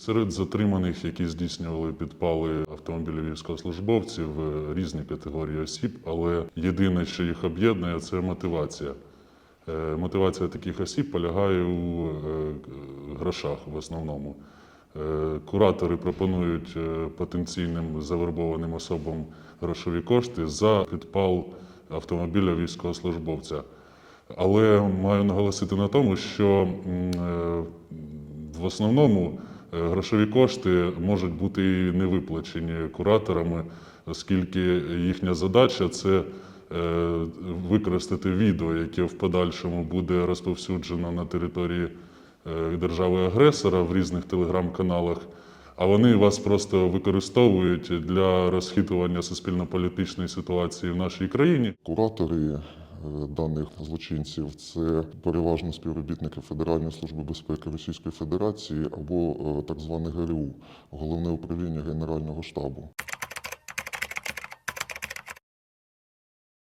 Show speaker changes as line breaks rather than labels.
Серед затриманих, які здійснювали підпали автомобілів військовослужбовців, е, різні категорії осіб, але єдине, що їх об'єднує, це мотивація. Е, Мотивація таких осіб полягає у е, грошах в основному. Куратори пропонують потенційним завербованим особам грошові кошти за підпал автомобіля військовослужбовця. Але маю наголосити на тому, що в основному грошові кошти можуть бути і не виплачені кураторами, оскільки їхня задача це е, використати відео, яке в подальшому буде розповсюджено на території е, держави-агресора в різних телеграм-каналах. А вони вас просто використовують для розхитування суспільно-політичної ситуації в нашій країні.
Куратори даних злочинців це переважно співробітники Федеральної служби безпеки Російської Федерації або е, так зване ГРУ Головне управління Генерального штабу.